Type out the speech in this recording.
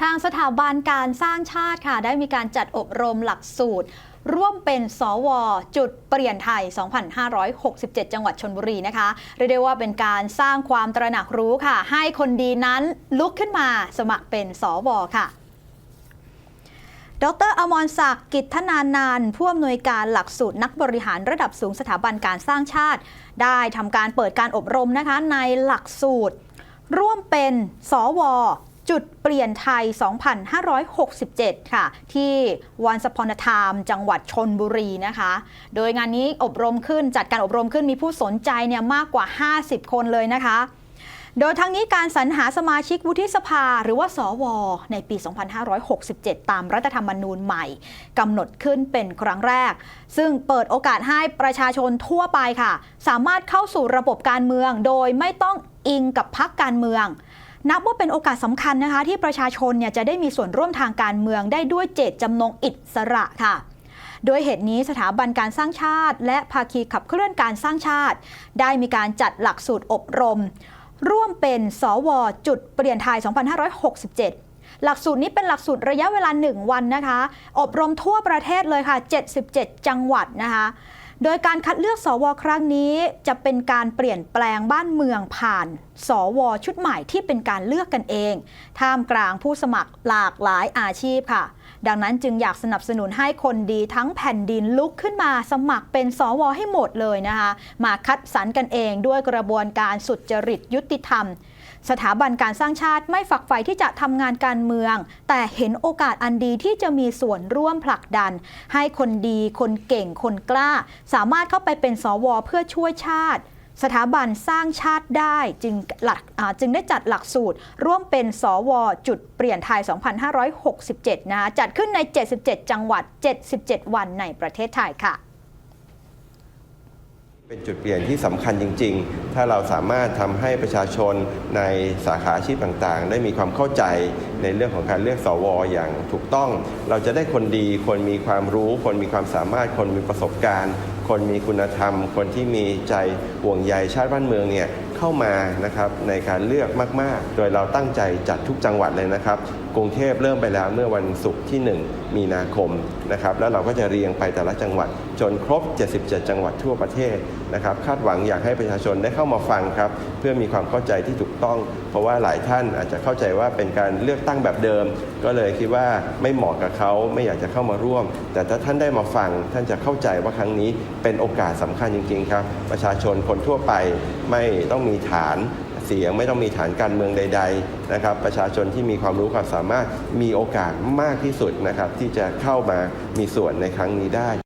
ทางสถาบันการสร้างชาติค่ะ ได้มีการจัดอบรมหลักสูตร ร่วมเป็นสว จุดเปลี่ยนไทย 2567 จังหวัดชนบุรีนะคะ เรียกได้ว่าเป็นการสร้างความตระหนักรู้ค่ะ ให้คนดีนั้นลุกขึ้นมาสมัครเป็นสวค่ะดรอมรศักดิ์กิจธนานานท์ผู้อำนวยการหลักสูตรนักบริหารระดับสูงสถาบันการสร้างชาติ ได้ทำการเปิดการอบรมนะคะในหลักสูตร ร่วมเป็นสว จุดเปลี่ยนไทย 2567 ค่ะ ที่วันสพนธรรมจังหวัดชนบุรีนะคะ โดยงานนี้อบรมขึ้นจัดการอบรมขึ้นมีผู้สนใจเนี่ยมากกว่า 50 คนเลยนะคะ โดยทั้งนี้การสรรหาสมาชิกวุฒิสภาหรือว่าสว ในปี 2567 ตามรัฐธรรมนูญใหม่กำหนดขึ้นเป็นครั้งแรก ซึ่งเปิดโอกาสให้ประชาชนทั่วไปค่ะ สามารถเข้าสู่ระบบการเมือง โดยไม่ต้องอิงกับพรรคการเมือง นับว่าเป็นโอกาสสำคัญนะคะ ที่ประชาชนเนี่ยจะได้มีส่วนร่วมทางการเมืองได้ด้วยเจตจำนงอิสระค่ะโดยเหตุนี้สถาบันการสร้างชาติ และภาคีขับเคลื่อนการสร้างชาติ ได้มีการจัดหลักสูตรอบรม ร่วมเป็นสวจุดเปลี่ยนไทย 2567 หลักสูตรนี้เป็นหลักสูตรระยะเวลา 1 วันนะคะ อบรมทั่วประเทศเลยค่ะ 77 จังหวัดนะคะ โดยการคัดเลือกสวครั้งนี้จะเป็นการเปลี่ยนแปลงบ้านเมืองผ่าน สวชุดใหม่ที่เป็นการเลือกกันเอง ท่ามกลางผู้สมัครหลากหลายอาชีพค่ะ ดังนั้นจึงอยากสนับสนุนให้คนดีทั้งแผ่นดินลุกขึ้นมาสมัครเป็นสวให้หมดเลยนะคะ มาคัดสรรกันเองด้วยกระบวนการสุดจริตยุติธรรมสถาบันการสร้างชาติไม่ฝักใฝ่ที่จะทำงานการเมือง แต่เห็นโอกาสอันดีที่จะมีส่วนร่วมผลักดัน ให้คนดี คนเก่ง คนกล้าสามารถเข้าไปเป็นสวเพื่อช่วยชาติ สถาบันสร้างชาติได้จึงหลักจึงได้จัดหลักสูตร ร่วมเป็นสวจุดเปลี่ยนไทย 2567 นะคะจัดขึ้นใน 77 จังหวัด 77 วันในประเทศไทยค่ะ เป็นจุดเปลี่ยนที่สำคัญจริง ๆ ถ้าเราสามารถทำให้ประชาชนในสาขาอาชีพต่างๆ ได้มีความเข้าใจในเรื่องของการเลือกสวอย่างถูกต้อง เราจะได้คนดี คนมีความรู้ คนมีความสามารถ คนมีประสบการณ์ คนมีคุณธรรม คนที่มีใจห่วงใยชาติบ้านเมืองเนี่ยเข้ามานะครับในการเลือกมาก ๆ โดยเราตั้งใจจัดทุกจังหวัดเลยนะครับ กรุงเทพเริ่มไปแล้วเมื่อวันศุกร์ที่ 1 มีนาคมนะครับแล้วเราก็จะเรียงไปแต่ละจังหวัดจนครบ 77 จังหวัดทั่วประเทศนะครับคาดหวังอยากให้ประชาชนได้เข้ามาฟังครับเพื่อมีความเข้าใจที่ถูกต้อง เพราะว่าหลายท่านอาจจะเข้าใจว่าเป็นการเลือกตั้งแบบเดิม ก็เลยคิดว่าไม่เหมาะกับเขาไม่อยากจะเข้ามาร่วม แต่ถ้าท่านได้มาฟังท่านจะเข้าใจว่าครั้งนี้เป็นโอกาสสำคัญจริงๆครับประชาชนคนทั่วไปไม่ต้องมีฐาน เสียง ไม่ต้องมีฐานการเมืองใด ๆ นะครับ ประชาชนที่มีความรู้ความสามารถมีโอกาสมากที่สุดนะครับที่จะเข้ามามีส่วนในครั้งนี้ได้